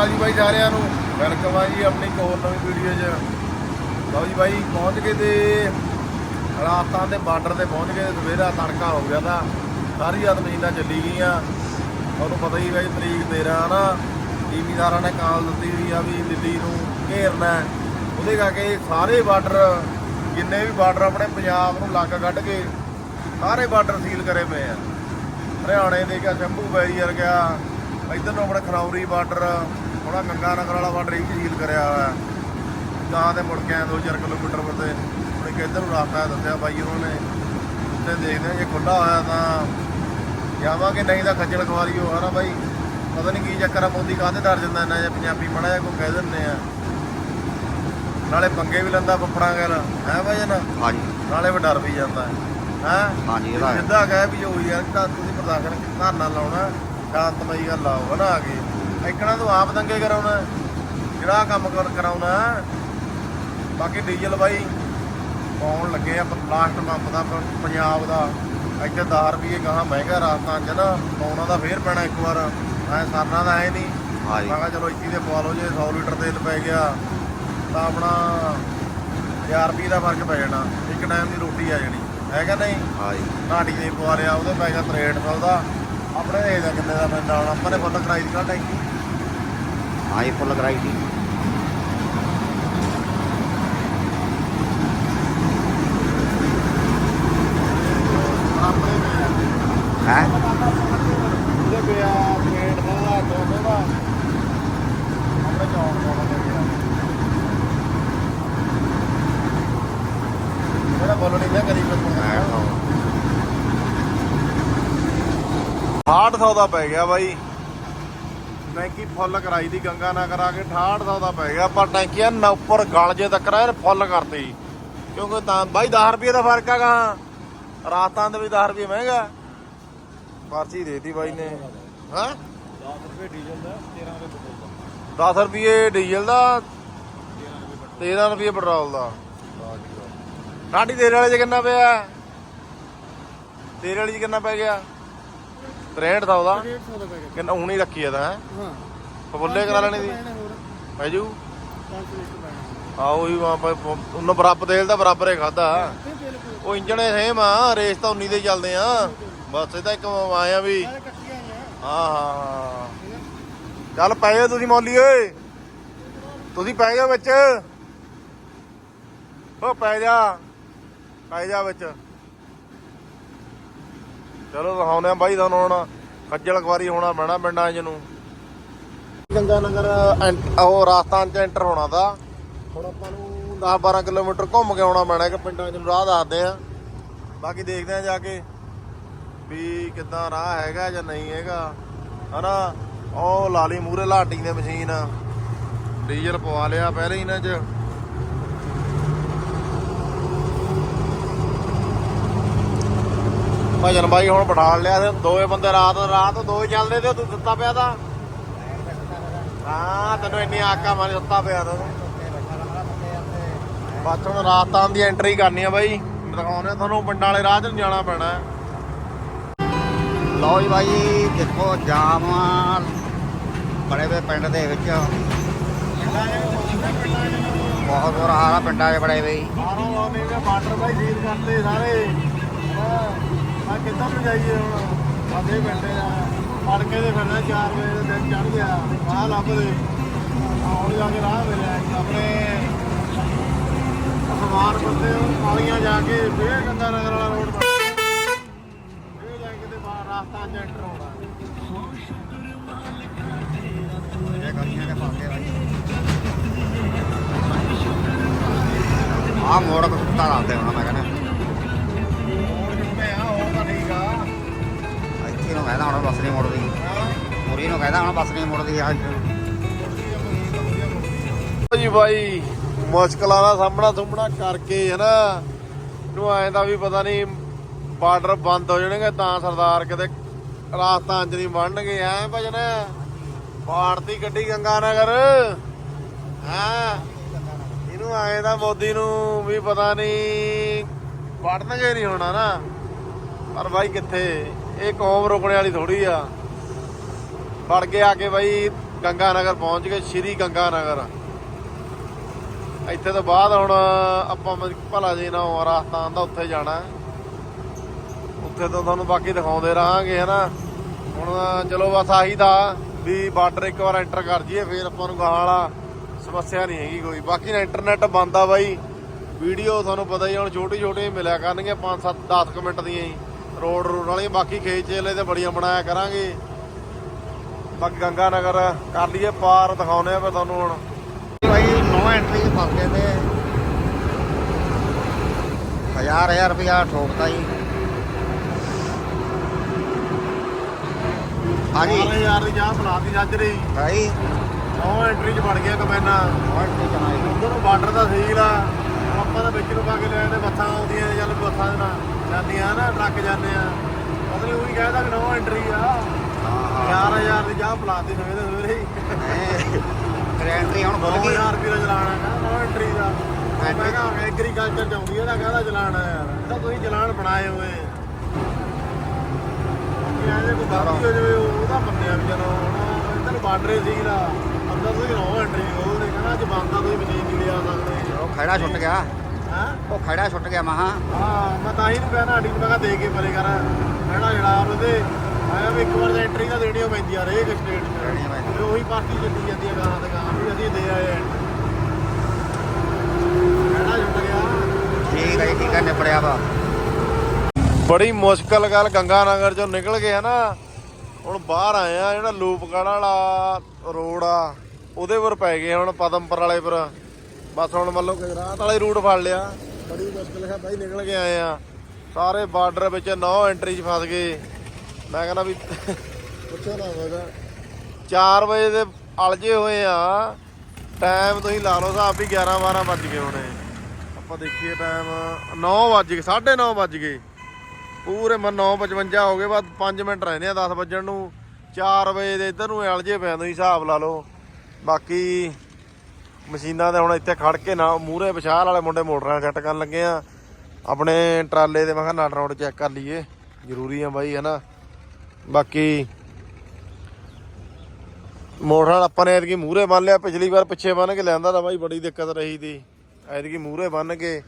ਅਕਾਲ ਜੀ ਬਾਈ ਸਾਰਿਆਂ ਨੂੰ। ਵੈਲਕਮ ਆ ਜੀ ਆਪਣੀ ਇੱਕ ਹੋਰ ਨਵੀਂ ਵੀਡੀਓ 'ਚ। ਲਓ ਜੀ ਬਾਈ, ਪਹੁੰਚ ਗਏ ਤੇ ਰਾਤਾਂ ਦੇ ਬਾਰਡਰ ਤੇ ਪਹੁੰਚ ਗਏ ਸਵੇਰਾ ਤੜਕਾ ਹੋ ਗਿਆ ਤਾਂ ਸਾਰੀ ਰਾਤ ਮਸ਼ੀਨਾਂ ਚੱਲੀ ਗਈਆਂ। ਤੁਹਾਨੂੰ ਪਤਾ ਹੀ ਬਾਈ, ਤਰੀਕ 13 ਨਾ ਜ਼ਿਮੀਦਾਰਾਂ ਨੇ ਕਾਲ ਦਿੱਤੀ ਹੋਈ ਆ ਵੀ ਦਿੱਲੀ ਨੂੰ ਘੇਰਨਾ ਉਹਦੇ ਕਰਕੇ ਸਾਰੇ ਬਾਰਡਰ, ਜਿੰਨੇ ਵੀ ਬਾਰਡਰ ਆਪਣੇ ਪੰਜਾਬ ਨੂੰ ਲੱਗ ਕੱਢ ਕੇ, ਸਾਰੇ ਬਾਰਡਰ ਸੀਲ ਕਰੇ ਪਏ ਆ। ਹਰਿਆਣੇ ਦੇ ਗਿਆ ਸ਼ੰਭੂ ਬੈਰੀਅਰ ਗਿਆ ਇੱਧਰ ਨੂੰ ਆਪਣੇ ਖਨੌਰੀ ਬਾਰਡਰ ਥੋੜਾ ਗੰਗਾ ਨਗਰ ਵਾਲਾ ਬਾਰਡਰ ਵੀ ਸੀਲ ਕਰਿਆ ਹੋਇਆ। ਗਾਂ ਦੇ ਮੁੜ ਕੇ ਆਏ 2000 ਕਿਲੋਮੀਟਰ ਪਰ ਤੇ ਹੁਣ ਇੱਕ ਇੱਧਰ ਨੂੰ ਰਸਤਾ ਦੱਸਿਆ ਬਾਈ ਉਹਨਾਂ ਨੇ। ਉੱਤੇ ਦੇਖਦੇ ਜੇ ਖੁੱਲਾ ਹੋਇਆ ਤਾਂ ਜਾਵਾਂਗੇ ਨਹੀਂ ਤਾਂ ਖੱਜਲ ਖਵਾਰੀ ਹੋ ਹਨਾ ਬਾਈ। ਪਤਾ ਨਹੀਂ ਕੀ ਚੱਕਰ ਆ ਮੋਦੀ ਕਾਹਦੇ ਡਰ ਜਾਂਦਾ ਇੰਨਾ ਜਿਹਾ ਪੰਜਾਬੀ ਮੜਾ ਜਿਹਾ ਕੋਈ ਕਹਿ ਦਿੰਦੇ ਆ। ਨਾਲੇ ਪੰਗੇ ਵੀ ਲੈਂਦਾ ਫੱਫੜਾਂ ਗੱਲ ਹੈ ਬਾਈ ਜਨ ਹਾਂਜੀ। ਨਾਲੇ ਵੀ ਡਰ ਵੀ ਜਾਂਦਾ। ਹੈ? ਹੈਂ? ਹਾਂਜੀ ਇਹਦਾ ਹੈ। ਸਿੱਧਾ ਕਹਿ ਵੀ ਹੋਈ ਯਾਰ ਤਾਂ ਤੁਸੀਂ ਪ੍ਰਦਰਸ਼ਨ ਧਰਨਾ ਲਾਉਣਾ ਸ਼ਾਂਤਮਈ ਗੱਲ ਲਾਓ ਹਨਾ ਆ ਕੇ। ਇੱਕਣਾ ਤੂੰ ਆਪ ਦੰਗੇ ਕਰਾਉਣਾ ਜਿਹੜਾ ਕੰਮ ਕਰ ਕਰਾਉਣਾ। ਬਾਕੀ ਡੀਜ਼ਲ ਬਾਈ ਪਾਉਣ ਲੱਗੇ ਆ ਲਾਸਟ ਮੰਪ ਦਾ ਪੰਜਾਬ ਦਾ। ਇੱਥੇ 10 ਰੁਪਏ ਗਾਹਾਂ ਮਹਿੰਗਾ ਰਾਜਸਥਾਨ ਚ ਨਾ ਪਾਉਣਾ ਦਾ ਫੇਰ ਪੈਣਾ ਇੱਕ ਵਾਰ। ਐ ਸਰਨਾ ਦਾ ਐ ਨਹੀਂ ਹਾਂਜੀ। ਮੈਂ ਕਿਹਾ ਚਲੋ ਇੱਥੇ ਦੇ ਪਵਾ ਲਓ ਜੇ 100 ਲੀਟਰ ਤੇਲ ਪੈ ਗਿਆ ਤਾਂ ਆਪਣਾ 1000 ਰੁਪਏ ਦਾ ਫ਼ਰਕ ਪੈ ਜਾਣਾ। ਇੱਕ ਟਾਈਮ ਦੀ ਰੋਟੀ ਆ ਜਾਣੀ। ਹੈਗਾ ਨਹੀਂ? ਹਾਂਜੀ। ਨਾਟੀ ਦੇ ਪਵਾ ਲਿਆ ਉਹਦੇ ਪੈ ਗਿਆ 6300 ਦਾ। ਆਪਣੇ ਦੇ ਦਾ ਕਿੰਨੇ ਦਾ ਪੈਂਦਾ ਹੁਣ ਆਪਾਂ ਨੇ ਫੁੱਲ ਕਰਾਈ ਦੀ ਘਾਟਾ ਹੀ ਹਾਂਜੀ ਫੁੱਲ ਕਰਾਈ ਪਿਆ ਹੈ? ਉਹਦੇ ਪਿਆ 6300 ਦਾ 200 ਦਾ ਆਪਣੇ ਚੌਂਕ ਦੇ ਗਿਆ ਮੇਰਾ ਬੋਲ ਨਹੀਂ ਨਾ ਕਰੀ ਪਰ 6800 ਦਾ ਪੈ ਗਿਆ ਬਾਈ। ਟੈਂਕੀ ਫੁੱਲ ਕਰਾਈ ਦੀ ਗੰਗਾ ਨਾ ਕਰਾ ਕੇ 6800 ਦਾ ਪੈ ਗਿਆ। ਪਰ ਟੈਂਕੀਆਂ ਨਾ ਉੱਪਰ ਗਲ ਜੇ ਤੱਕ ਇਹਨੇ ਫੁੱਲ ਕਰਤੀ। ਕਿਉਂਕਿ ਤਾਂ ਬਾਈ 10 ਰੁਪਏ ਦਾ ਫ਼ਰਕ ਹੈਗਾ। ਰਾਤਾਂ ਦੇ ਵੀ 10 ਰੁਪਏ ਮਹਿੰਗਾ। ਪਰਚੀ ਦੇਤੀ ਬਾਈ ਨੇ। ਹਾਂ? 10 ਰੁਪਏ ਡੀਜ਼ਲ ਦਾ 13 ਰੁਪਏ ਪੈਟਰੋਲ ਦਾ। 10 ਰੁਪਏ ਡੀਜ਼ਲ ਦਾ 13 ਰੁਪਏ ਪੈਟਰੋਲ ਦਾ। ਨਾਟੀ ਤੇਰੇ ਵਾਲੇ 'ਚ ਕਿੰਨਾ ਪਿਆ? ਤੇਰੇ ਵਾਲੀ 'ਚ ਕਿੰਨਾ ਪੈ ਗਿਆ? 6300 ਦਾ 150 ਦਾ ਪੈਕੇਟ ਕਿੰਨਾ ਹੁਣੀ ਰੱਖੀ ਆ ਤਾਂ ਹੈ? ਹਾਂ। ਫੁੱਲੇ ਕਰਾ ਲੈਣੀ ਦੀ ਪੈ ਜੂ। 500 ਲਿਟਰ ਪੈਣਾ। ਆ ਉਹੀ ਆਪਾਂ ਉਹਨਾਂ ਬਰਾਬਰ ਤੇਲ ਦਾ ਬਰਾਬਰ ਹੀ ਖਾਦਾ ਉਹ ਇੰਜਣ ਸੇਮ ਆ ਰੇਸ ਤਾਂ ਉਨੀ ਦੇ ਚੱਲਦੇ ਆ। ਬਸ ਇਹ ਤਾਂ ਇੱਕ ਆਇਆ ਵੀ। ਹਾਂ ਹਾਂ ਚੱਲ ਪੈ ਜਾ ਤੁਸੀਂ ਮੌਲੀ ਓਏ। ਤੁਸੀਂ ਪੈ ਜਾ ਵਿੱਚ। ਓ ਪੈ ਜਾ। ਪੈ ਜਾ ਵਿੱਚ। ਚਲੋ ਦਿਖਾਉਂਦੇ ਆ ਬਾਈ ਤੁਹਾਨੂੰ ਹੁਣ ਖੱਜਲ ਖਵਾਰੀ ਹੋਣਾ ਪੈਣਾ ਪਿੰਡਾਂ 'ਚ ਨੂੰ। ਗੰਗਾ ਨਗਰ ਐਂਟ- ਉਹ ਰਾਜਸਥਾਨ 'ਚ ਐਂਟਰ ਹੋਣਾ ਦਾ। ਹੁਣ ਆਪਾਂ ਨੂੰ 10 12 ਕਿਲੋਮੀਟਰ ਘੁੰਮ ਕੇ ਆਉਣਾ ਪੈਣਾ ਕਿ ਪਿੰਡਾਂ 'ਚ ਨੂੰ ਰਾਹ ਦੱਸਦੇ ਆ ਬਾਕੀ ਦੇਖਦੇ ਆ ਜਾ ਕੇ ਵੀ ਕਿੱਦਾਂ ਰਾਹ ਹੈਗਾ ਜਾਂ ਨਹੀਂ ਹੈਗਾ। ਹਨਾ, ਉਹ ਲਾਲੀ ਮੂਰੇ ਲਾਟੀ ਦੇ ਮਸ਼ੀਨ। ਡੀਜ਼ਲ ਪਵਾ ਲਿਆ ਪਹਿਲੇ ਹੀ ਇਹਨਾਂ 'ਚ। ਭਜਨ ਬਾਈ ਹੁਣ ਬਿਠਾਲ ਲਿਆ ਤੇ ਦੋਏ ਬੰਦੇ ਰਾਤ ਰਾਤ ਦੋ ਚੱਲਦੇ ਤੇ ਤੂੰ ਸੁੱਤਾ ਪਿਆ ਤਾਂ। ਹਾਂ ਤੈਨੂੰ ਇੰਨੀ ਆਕਾ ਮਾਰੀ ਸੁੱਤਾ ਪਿਆ ਤਾ। ਹੁਣ ਰਾਤਾਂ ਦੀ ਐਂਟਰੀ ਕਰਨੀ ਆ ਬਾਈ। ਦਿਖਾਉਂਦੇ ਆ ਤੁਹਾਨੂੰ ਪਿੰਡਾਂ ਵਾਲੇ ਰਾਹ 'ਚ ਜਾਣਾ ਪੈਣਾ। ਲਓ ਜੀ ਬਾਈ ਦੇਖੋ ਜਾਮ ਬੜੇ ਵੇ ਪਿੰਡ ਦੇ ਵਿੱਚ। ਬਹੁਤ ਬੁਰਾ ਹਾਲ ਆ ਪਿੰਡਾਂ 'ਚ ਬੜੇ ਨੇ ਬਾਰਡਰ ਬਾਈ ਸੀਲ ਕਰਤੇ ਸਾਰੇ। ਆ ਕਿੱਦਾਂ ਨੂੰ ਜਾਈਏ ਹੁਣ? ਆਦੇ ਪਿੰਡੇ ਆ। ਪੜਕੇ ਦੇ ਫਿਰਦਾ 4 ਵਜੇ ਦਾ ਦਿਨ ਚੜ ਗਿਆ। ਆਹ ਲੱਭਦੇ ਆਉਣ ਜਾ ਕੇ ਰਾਹ ਮਿਲਿਆ ਆਪਣੇ। ਸਮਾਨ ਬੰਦੇ ਕਾਲੀਆਂ ਜਾ ਕੇ ਫੇਰ ਗੰਗਾ ਨਗਰ ਵਾਲਾ ਰੋਡ ਬਣ ਫੇਰ ਜਾ ਕੇ ਤੇ ਬਾਹਰ ਰਾਸਤਾ ਚ ਹੋਣਾ ਇਹ ਗਲੀਆਂ ਦੇ ਪਾਸੇ ਬਾਈ ਆ ਮੋੜ ਕੁੱਤਾ ਲਾਉਂਦੇ ਹੁਣ, ਮੈਂ ਕਹਿੰਦਾ ਬੱਸ ਨਹੀਂ ਮੁੜਦੀ। ਪੂਰੀ ਨੂੰ ਕਹਿੰਦਾ ਹੁਣ ਬੱਸ ਨਹੀਂ ਮੁੜਦੀ ਆ ਜੀ ਬਾਈ, ਮੁਸ਼ਕਲਾਂ ਦਾ ਸਾਹਮਣਾ ਸੁਹਮਣਾ ਕਰਕੇ ਹਨਾ ਨੂੰ। ਐਂ ਦਾ ਵੀ ਪਤਾ ਨਹੀਂ ਬਾਰਡਰ ਬੰਦ ਹੋ ਜਾਣਗੇ ਤਾਂ ਸਰਦਾਰ ਕਿਤੇ ਰਾਜਸਥਾਨ ਚ ਨਹੀਂ ਬਣਨਗੇ। ਐ ਭਜਨ ਭਾਰਤੀ ਗੱਡੀ ਗੰਗਾ ਨਗਰ ਹਾਂ? ਇਹਨੂੰ ਐਂ ਦਾ ਮੋਦੀ ਨੂੰ ਵੀ ਪਤਾ ਨਹੀਂ, ਵੜਨਗੇ ਨਹੀਂ ਹੋਣਾ ਨਾ। ਪਰ ਬਾਈ ਕਿੱਥੇ? ਇਹ ਕੌਮ ਰੁਕਣ ਵਾਲੀ ਥੋੜੀ ਆ। ਫੜ ਕੇ ਆ ਕੇ ਬਾਈ ਗੰਗਾ ਨਗਰ ਪਹੁੰਚ ਗਏ, ਸ਼੍ਰੀ ਗੰਗਾ ਨਗਰ ਇੱਥੇ ਤੋਂ ਬਾਅਦ ਹੁਣ ਆਪਾਂ ਭਲਾ ਜੀ ਨਾ ਰਾਜਸਥਾਨ ਦਾ ਉੱਥੇ ਜਾਣਾ। ਉੱਥੇ ਤੋਂ ਤੁਹਾਨੂੰ ਬਾਕੀ ਦਿਖਾਉਂਦੇ ਰਹਾਂਗੇ, ਹਨਾ। ਹੁਣ ਚਲੋ ਬਸ ਆਹੀ ਦਾ ਵੀ ਬਾਰਡਰ ਇੱਕ ਵਾਰ ਐਂਟਰ ਕਰ ਜੀਏ ਫਿਰ ਆਪਾਂ ਨੂੰ ਗਾਹਾਂ ਵਾਲਾ ਸਮੱਸਿਆ ਨਹੀਂ ਹੈਗੀ ਕੋਈ। ਬਾਕੀ ਨਾ ਇੰਟਰਨੈਟ ਬੰਦ ਆ ਬਾਈ। ਵੀਡੀਓ ਤੁਹਾਨੂੰ ਪਤਾ ਹੀ ਹੁਣ ਛੋਟੀ ਛੋਟੀ ਮਿਲਿਆ ਕਰਨਗੀਆਂ 5 7 10 ਮਿੰਟ ਦੀਆਂ ਹੀ। ਰੋਡ ਰੋਡ ਵਾਲੀਆਂ ਬਾਕੀ ਖੇਤ ਚੇਲੇ ਤੇ ਬੜੀਆਂ ਬਣਾਇਆ ਕਰਾਂਗੇ। ਬਾਕੀ ਗੰਗਾ ਨਗਰ ਕਰ ਲਈਏ ਪਾਰ ਦਿਖਾਉਨੇ ਆ ਫਿਰ ਤੁਹਾਨੂੰ ਹੁਣ। ਭਾਈ ਨੋ ਐਂਟਰੀ 'ਚ ਫਸ ਗਏ ਤੇ ਹਜ਼ਾਰ ਹਜ਼ਾਰ ਰੁਪਇਆ ਠੋਕਤਾ ਜੀ। ਹਾਂਜੀ। ਯਾਰ ਦੀ ਚਾਹ ਜੱਜ ਰਹੀ। ਭਾਈ। ਉਹ ਐਂਟਰੀ 'ਚ ਵੜ ਗਿਆ ਕਮੈਨਾ ਨੋ ਐਂਟਰੀ ਚਲਾਈ ਉਧਰ ਨੂੰ ਬਾਰਡਰ ਦਾ ਸੀਲ ਆ। ਆਪਾਂ ਤਾਂ ਵਿੱਚ ਨੂੰ ਪਾ ਕੇ ਲੈ ਆਏ ਬੱਸਾਂ ਆਉਂਦੀਆਂ ਨੇ, ਚੱਲ ਬੱਸਾਂ ਦੇ ਨਾਲ ਜਾਂਦੀਆਂ ਨਾ ਟਰੱਕ ਜਾਂਦੇ ਆ। ਪਤਾ ਨਹੀਂ ਉਹੀ ਕਹਿੰਦਾ ਕਿ ਨੋ ਐਂਟਰੀ ਆ। ਹਾਂ ਯਾਰ ਹਜ਼ਾਰ ਦੀ ਚਾਹ ਬੁਲਾਤੀ ਸਵੇਰੇ ਸਵੇਰੇ ਹੀ। ਐਂਟਰੀ ਹੁਣ ਖੁੱਲ ਗਈ। 9000 ਰੁਪਏ ਦਾ ਚਲਾਨ ਆ ਨੋ ਐਂਟਰੀ ਦਾ। ਮੈਂ ਕਿਹਾ ਐਗਰੀਕਲਚਰ ਚ ਆਉਂਦੀ ਇਹਦਾ ਕਹਿੰਦਾ ਚਲਾਨ ਆ ਯਾਰ। ਇਹਦਾ ਤੁਸੀਂ ਚਲਾਨ ਬਣਾਏ ਹੋਏ। ਇਹਦੇ ਕੋਈ ਗਲਤੀ ਹੋ ਜਾਵੇ ਉਹਦਾ ਮੰਨਿਆ ਵੀ ਚਲੋ ਹੁਣ ਇੱਧਰ ਬਾਰਡਰ ਆ ਅੰਦਰ ਤੁਸੀਂ ਨੋ ਐਂਟਰੀ ਨੇ ਕਹਿੰਦਾ ਅੱਜ ਬੰਦਾ ਤੁਸੀਂ ਮਸ਼ੀਨ ਨਹੀਂ ਲਿਆ ਸਕਦੇ। ਉਹ ਖੜਾ ਛੁੱਟ ਗਿਆ। ਹਾਂ? ਉਹ ਖੜਾ ਛੁੱਟ ਗਿਆ ਮਹਾ ਹਾਂ ਮੈਂ ਤਾਂ ਹੀ ਨੂੰ ਕਹਿਣਾ ਆਡੀ ਨੂੰ ਮੈਂ ਕਿਹਾ ਦੇ ਕੇ ਪਰੇ ਕਰ। ਕਹਿਣਾ ਜਿਹੜਾ ਉਹਦੇ ਆਇਆ ਵੀ ਇੱਕ ਵਾਰ ਤਾਂ ਐਂਟਰੀ ਤਾਂ ਦੇਣੀ ਪੈਂਦੀ ਆ ਹਰੇਕ ਸਟੇਟ 'ਚ। ਫਿਰ ਉਹੀ ਪਾਰਟੀ ਚੱਲੀ ਜਾਂਦੀ ਆ ਗਾਂ ਤੇ ਗਾਂ ਵੀ ਅਸੀਂ ਦੇ ਆਏ ਐਂਟਰੀ ਕਹਿਣਾ ਜੁੱਟ ਗਿਆ। ਠੀਕ ਹੈ ਠੀਕ ਹੈ ਨਿਪੜਿਆ ਵਾ। ਬੜੀ ਮੁਸ਼ਕਲ ਗੱਲ ਗੰਗਾ ਨਗਰ ਚੋਂ ਨਿਕਲ ਗਏ ਨਾ। ਹੁਣ ਬਾਹਰ ਆਏ ਆ ਜਿਹੜਾ ਲੂਪਗੜ ਵਾਲਾ ਰੋਡ ਆ ਉਹਦੇ ਪਰ ਪੈ ਗਏ ਹੁਣ ਪਦਮਪੁਰ ਵਾਲੇ ਪਰ। ਬਸ ਹੁਣ ਮੰਨ ਲਓ ਗੁਜਰਾਤ ਵਾਲੇ ਰੂਟ ਫੜ ਲਿਆ। ਬੜੀ ਮੁਸ਼ਕਲ ਹੈ ਬਾਈ ਨਿਕਲ ਕੇ ਆਏ ਆ। ਸਾਰੇ ਬਾਰਡਰ ਵਿੱਚ ਨੌ ਐਂਟਰੀ 'ਚ ਫਸ ਗਏ। ਮੈਂ ਕਹਿੰਦਾ ਵੀ ਪੁੱਛੋ ਨਾ ਹੋਵੇਗਾ। 4 ਵਜੇ ਦੇ ਅਲਝੇ ਹੋਏ ਆ। ਟਾਈਮ ਤੁਸੀਂ ਲਾ ਲਓ ਹਿਸਾਬ ਵੀ 11 12 ਵੱਜ ਗਏ ਹੋਣੇ। ਆਪਾਂ ਦੇਖੀਏ ਟਾਈਮ 9 ਵੱਜ ਗਏ 9:30 ਵੱਜ ਗਏ। ਪੂਰੇ ਮਨ 9:55 ਹੋ ਗਏ ਬਾਅਦ 5 ਮਿੰਟ ਰਹਿੰਦੇ ਆ 10 ਵੱਜਣ ਨੂੰ। 4 ਵਜੇ ਦੇ ਇੱਧਰ ਨੂੰ ਆ ਤੁਸੀਂ ਹਿਸਾਬ ਲਾ ਲਓ। ਬਾਕੀ ਮਸ਼ੀਨਾਂ ਦੇ ਹੁਣ ਇੱਥੇ ਖੜ ਕੇ ਨਾ ਮੂਹਰੇ ਵਿਸ਼ਾਲ ਵਾਲੇ ਮੁੰਡੇ ਮੋਟਰਾਂ ਸੈੱਟ ਕਰਨ ਲੱਗੇ ਆ। ਆਪਣੇ ਟਰਾਲੇ ਦੇ ਮੈਂ ਕਿਹਾ ਨਟ ਰੋਡ ਚੈੱਕ ਕਰ ਲਈਏ। ਜ਼ਰੂਰੀ ਆ ਬਾਈ, ਹਨਾ? ਬਾਕੀ ਮੋਟਰਾਂ ਆਪਾਂ ਨੇ ਐਤਕੀ ਮੂਹਰੇ ਬੰਨ ਲਿਆ। ਪਿਛਲੀ ਵਾਰ ਪਿੱਛੇ ਬੰਨ ਕੇ ਲੈਂਦਾ ਤਾਂ ਬਾਈ, ਬੜੀ ਦਿੱਕਤ ਰਹੀ ਦੀ ਐਤਕੀ ਮੂਹਰੇ ਬੰਨ ਕੇ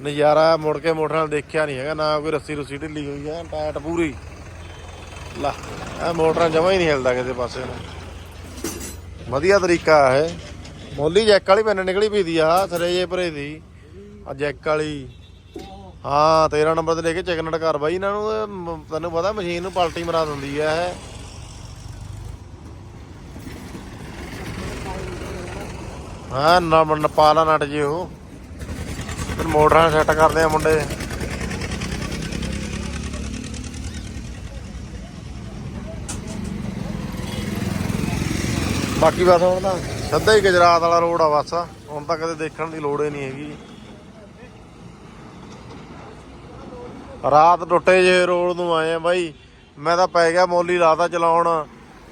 ਨਜ਼ਾਰਾ ਮੁੜ ਕੇ ਮੋਟਰਾਂ ਨਾਲ ਦੇਖਿਆ ਨਹੀਂ ਹੈਗਾ। ਨਾ ਕੋਈ ਰੱਸੀ ਰੁੱਸੀ ਢਿੱਲੀ ਹੋਈ ਹੈ ਟਾਇਟ ਪੂਰੀ। ਲਾ, ਇਹ ਮੋਟਰਾਂ ਜਮਾ ਹੀ ਨਹੀਂ ਹਿਲਦਾ ਕਿਸੇ ਪਾਸੇ ਨੂੰ। ਵਧੀਆ ਤਰੀਕਾ ਹੈ ਮੋਲੀ ਜੈਕ ਵਾਲੀ ਪੈਨ ਨਿਕਲੀ ਪਈ ਦੀ ਆ, ਥਰੇ ਜੇ ਭਰੇ ਦੀ। ਆ ਜੈਕ ਵਾਲੀ। ਹਾਂ 13 ਨੰਬਰ ਤੇ ਲੈ ਕੇ ਚੈਕਨਟ ਕਰ ਬਾਈ, ਇਹਨਾਂ ਨੂੰ ਤੈਨੂੰ ਪਤਾ ਮਸ਼ੀਨ ਨੂੰ ਪਲਟੀ ਮਰਾ ਦਿੰਦੀ ਆ ਇਹ। ਹਾਂ, ਨਾ ਨਪਾਲਾ ਨਟ ਜੇ ਉਹ। ਫਿਰ ਮੋਟਰਾਂ ਸੈੱਟ ਕਰਦੇ ਆ ਮੁੰਡੇ। ਬਾਕੀ ਬਸ ਹੁਣ ਤਾਂ। ਸਿੱਧਾ ਹੀ ਗੁਜਰਾਤ ਵਾਲਾ ਰੋਡ ਆ ਬਸ। ਹੁਣ ਤਾਂ ਕਦੇ ਦੇਖਣ ਦੀ ਲੋੜ ਹੀ ਨਹੀਂ ਹੈਗੀ। ਰਾਤ ਟੁੱਟੇ ਜੇ ਰੋਡ ਨੂੰ ਆਏ ਆ ਬਾਈ। ਮੈਂ ਤਾਂ ਪੈ ਗਿਆ ਮੋਲੀ ਲਾਤਾ ਚਲਾਉਣ।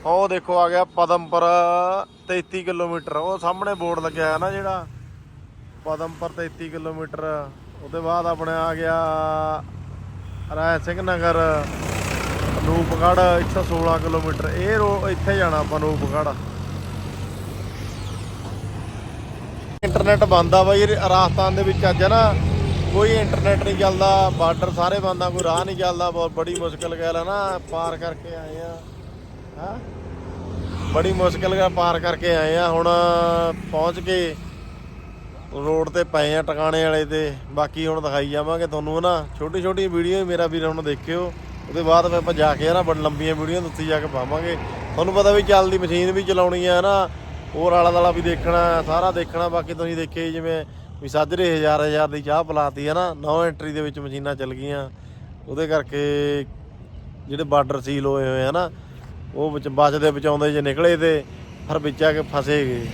ਉਹ ਦੇਖੋ ਆ ਗਿਆ ਪਦਮਪੁਰ 33 ਕਿਲੋਮੀਟਰ। ਉਹ ਸਾਹਮਣੇ ਬੋਰਡ ਲੱਗਿਆ ਹੈ ਨਾ ਜਿਹੜਾ। ਪਦਮਪੁਰ 33 ਕਿਲੋਮੀਟਰ। ਉਹਦੇ ਬਾਅਦ ਆਪਣੇ ਆ ਗਿਆ ਰਾਏ ਸਿੰਘ ਨਗਰ ਨੂਪਗੜ 116 ਕਿਲੋਮੀਟਰ। ਇਹ ਰੋ ਇੱਥੇ ਜਾਣਾ ਆਪਾਂ ਨੂਪਗੜ ਇੰਟਰਨੈਟ ਬੰਦ ਆ ਬਾਈ ਰਾਜਸਥਾਨ ਦੇ ਵਿੱਚ ਅੱਜ ਹੈ ਨਾ ਕੋਈ ਇੰਟਰਨੈਟ ਨਹੀਂ ਚੱਲਦਾ, ਬਾਰਡਰ ਸਾਰੇ ਬੰਦ ਆ, ਕੋਈ ਰਾਹ ਨਹੀਂ ਚੱਲਦਾ, ਬਹੁਤ ਬੜੀ ਮੁਸ਼ਕਲ ਗੱਲ ਹੈ ਨਾ, ਪਾਰ ਕਰਕੇ ਆਏ ਆ। ਹਾਂ? ਬੜੀ ਮੁਸ਼ਕਲ ਨਾਲ ਪਾਰ ਕਰਕੇ ਆਏ ਆ, ਹੁਣ ਪਹੁੰਚ ਕੇ ਰੋਡ ਤੇ ਪਏ ਆ ਟਿਕਾਣੇ ਵਾਲੇ ਤੇ, ਬਾਕੀ ਹੁਣ ਦਿਖਾਈ ਜਾਵਾਂਗੇ ਤੁਹਾਨੂੰ ਨਾ ਛੋਟੀ ਛੋਟੀ ਵੀਡੀਓ ਮੇਰਾ ਵੀਰ ਹੁਣ ਦੇਖਿਓ, ਉਹਦੇ ਬਾਅਦ ਫਿਰ ਆਪਾਂ ਜਾ ਕੇ ਨਾ ਬੜ ਲੰਬੀਆਂ ਵੀਡੀਓ ਉੱਤੇ ਜਾ ਕੇ ਪਾਵਾਂਗੇ। ਤੁਹਾਨੂੰ ਪਤਾ ਵੀ ਚੱਲਦੀ ਮਸ਼ੀਨ ਵੀ ਚਲਾਉਣੀ ਆ ਨਾ ਹੋਰ ਆਲਾ ਦਾਲਾ ਵੀ ਦੇਖਣਾ ਸਾਰਾ ਦੇਖਣਾ ਬਾਕੀ ਤੁਸੀਂ ਦੇਖੇ ਜਿਵੇਂ ਵੀ ਸਾਜਰੇ ਹਜ਼ਾਰ ਹਜ਼ਾਰ ਦੀ ਚਾਹ ਪਲਾਤੀ ਹੈ ਨਾ ਨੌ ਐਂਟਰੀ ਦੇ ਵਿੱਚ ਮਸ਼ੀਨਾਂ ਚੱਲ ਗਈਆਂ। ਉਹਦੇ ਕਰਕੇ ਜਿਹੜੇ ਬਾਰਡਰ ਸੀਲ ਹੋਏ ਹੋਏ ਆ ਨਾ ਉਹ ਵਿੱਚ ਬਚਦੇ ਬਚਾਉਂਦੇ ਜੇ ਨਿਕਲੇ ਤੇ ਫਿਰ ਵਿੱਚ ਆ ਕੇ ਫਸੇ ਗਏ।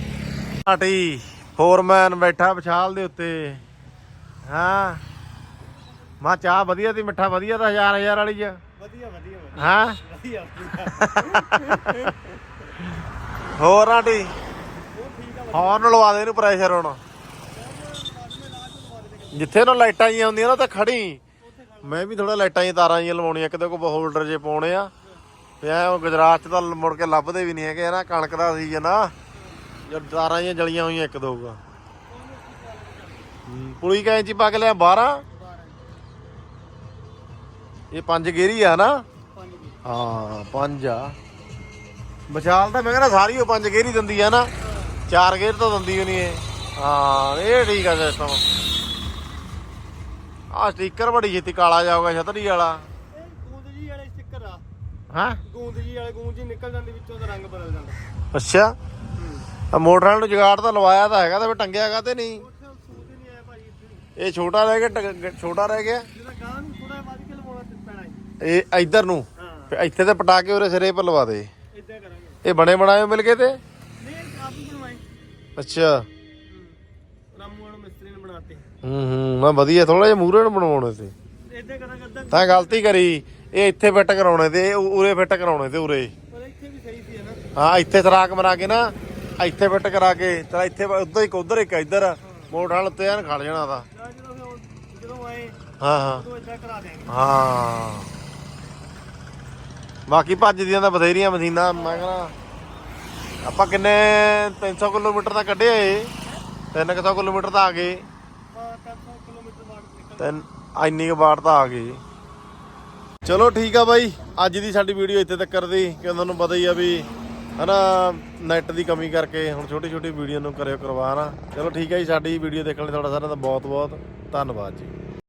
ਪਾਰਟੀ ਫੋਰਮੈਨ ਬੈਠਾ ਵਿਛਾਲ ਦੇ ਉੱਤੇ। ਹਾਂ। ਮਾ ਚਾਹ ਵਧੀਆ ਤੇ ਮਿੱਠਾ ਵਧੀਆ ਤਾਂ ਹਜ਼ਾਰ ਹਜ਼ਾਰ ਵਾਲੀ ਆ। ਵਧੀਆ ਵਧੀਆ ਹਾਂ। ਵਧੀਆ। ਹੋਰ ਆਂਟੀ? ਹੌਰਨ ਲਵਾ ਦੇ ਇਹਨੂੰ ਪ੍ਰੈਸ਼ਰ ਹੁਣ। ਜਿੱਥੇ ਨਾ ਲਾਈਟਾਂ ਜੀਆਂ ਹੁੰਦੀਆਂ ਨਾ ਤਾਂ ਖੜੀ। ਮੈਂ ਵੀ ਥੋੜਾ ਲਾਈਟਾਂ ਜੀਆਂ ਤਾਰਾਂ ਜੀਆਂ ਲਵਾਉਣੀਆਂ, ਕਿਤੇ ਕੋ ਹੋਲਡਰ ਜੇ ਪਾਉਣੇ ਆ। ਤੇ ਉਹ ਗੁਜਰਾਤ ਚ ਤਾਂ ਮੁੜ ਕੇ ਲੱਭਦੇ ਵੀ ਨਹੀਂ ਹੈਗੇ ਨਾ ਕਣਕ ਦਾ ਸੀਜ਼ਨ ਆ। ਜਦ ਤਾਰਾਂ ਜਿਹੀਆਂ ਜਲੀਆਂ ਹੋਈਆਂ ਇੱਕ ਦੋਗਾ ਪੁਲੀ ਕੈਂ ਚ ਪਾ ਕੇ ਲਿਆ 12 ਇਹ ਪੰਜ ਗੇਰੀ ਆ ਨਾ ਹਾਂ, ਪੰਜ ਆ। ਵਿਸ਼ਾਲ ਤਾਂ ਮੈਂ ਕਹਿੰਦਾ ਸਾਰੀ ਉਹ ਪੰਜ ਗੇਰੀ ਦਿੰਦੀ ਆ ਨਾ ਚਾਰ ਗੇਰ ਤਾਂ ਦਿੰਦੀ ਨਹੀਂ ਇਹ। ਹਾਂ ਇਹ ਠੀਕ ਆ ਸਿਸਟਮ ਆ ਸਟicker ਬੜੀ ਛੇਤੀ ਕਾਲਾ ਜਾਊਗਾ ਛਤਰੀ ਵਾਲਾ। ਗੂੰਦ ਜੀ ਵਾਲੇ ਸਟicker ਆ। ਹਾਂ? ਗੂੰਦ ਜੀ ਵਾਲੇ ਗੂੰਦ ਜੀ ਨਿਕਲ ਜਾਂਦੀ ਵਿੱਚੋਂ ਦਾ ਰੰਗ ਬਦਲ ਜਾਂਦਾ। ਅੱਛਾ। ਆ ਮੋਟਰਾਂ ਨੂੰ ਜਗਾੜ ਤਾਂ ਲਵਾਇਆ ਤਾਂ ਹੈਗਾ ਤੇ ਫਿਰ ਟੰਗਿਆ ਕਾ ਤੇ ਨਹੀਂ ਇਹ ਛੋਟਾ ਰਹਿ ਗਿਆ ਛੋਟਾ ਰਹਿ ਗਿਆ। ਤੇ ਇਹ ਇੱਧਰ ਨੂੰ। ਇੱਥੇ ਤੇ ਪਟਾ ਕੇ ਉਹਦੇ ਸਿਰੇ ਪਰ ਲਵਾ ਦੇ। ਇਦਾਂ ਕਰਾਂਗੇ। ਇਹ ਬਣੇ ਬਣਾਏ ਮਿਲ ਗਏ ਤੇ? ਅੱਛਾ। ਰਾਮੂ ਵਾਲੇ ਮਿਸਤਰੀ ਨੇ ਬਣਾਤੇ। ਹੂੰ ਹੂੰ ਮੈਂ ਵਧੀਆ ਥੋੜਾ ਜਿਹਾ ਮੂਰੇ ਨੂੰ ਬਣਵਾਉਣੇ ਤੇ ਇਦਾਂ ਕਰਾਂਗੇ ਅੱਧਾ ਤਾਂ ਗਲਤੀ ਕਰੀ ਇਹ ਇੱਥੇ ਫਿੱਟ ਕਰਾਉਣੇ ਤੇ ਇਹ ਉਰੇ ਫਿੱਟ ਕਰਾਉਣੇ ਤੇ ਉਰੇ। ਪਰ ਇੱਥੇ ਵੀ ਸਹੀ ਸੀ ਹੈ ਨਾ। ਹਾਂ ਇੱਥੇ ਸਰਾਕ ਮਰਾ ਕੇ ਨਾ ਇੱਥੇ ਫਿੱਟ ਕਰਾ ਕੇ ਤੇਰਾ ਇੱਥੇ ਉਧਰ ਇੱਕ ਉਧਰ ਇੱਕ ਇੱਧਰ। ਮੋਟਰ ਵਾਲ ਉੱਤੇ ਐਨ ਖੜ ਜਾਣਾ ਦਾ ਜਦੋਂ ਫਿਰ ਜਦੋਂ ਆਏ ਹਾਂ ਹਾਂ। ਉਦੋਂ ਇਦਾਂ ਕਰਾ ਦੇਾਂਗੇ ਹਾਂ। ਬਾਕੀ ਭੱਜਦੀਆਂ ਤਾਂ ਬਥੇਰੀਆਂ ਮਸ਼ੀਨਾਂ ਮੈਂ ਕਹਿੰਦਾ ਆਪਾਂ ਕਿੰਨੇ 300 ਕਿਲੋਮੀਟਰ ਤਾਂ ਕੱਢਿਆ ਏ 300 ਕਿਲੋਮੀਟਰ ਤਾਂ ਆ ਗਏ। ਹਾਂ 300 ਕਿਲੋਮੀਟਰ ਬਾਅਦ ਨਿਕਲ ਇੰਨੀ ਕੁ ਬਾੜ ਤਾਂ ਆ ਗਈ। ਚਲੋ ਠੀਕ ਆ ਬਾਈ, ਅੱਜ ਦੀ ਸਾਡੀ ਵੀਡੀਓ ਇੱਥੇ ਤੱਕ ਕਰਦੀ। ਕਿ ਤੁਹਾਨੂੰ ਪਤਾ ਹੀ ਆ ਵੀ, ਹਨਾ ਨੈਟ ਦੀ ਕਮੀ ਕਰਕੇ ਹੁਣ ਛੋਟੀ ਛੋਟੀ ਵੀਡੀਓ ਨੂੰ ਕਰਿਓ ਕਰਵਾ ਨਾ। ਚਲੋ ਠੀਕ ਹੈ ਜੀ, ਸਾਡੀ ਵੀਡੀਓ ਦੇਖਣ ਲਈ ਤੁਹਾਡਾ ਸਾਰਿਆਂ ਦਾ ਬਹੁਤ ਬਹੁਤ ਧੰਨਵਾਦ ਜੀ।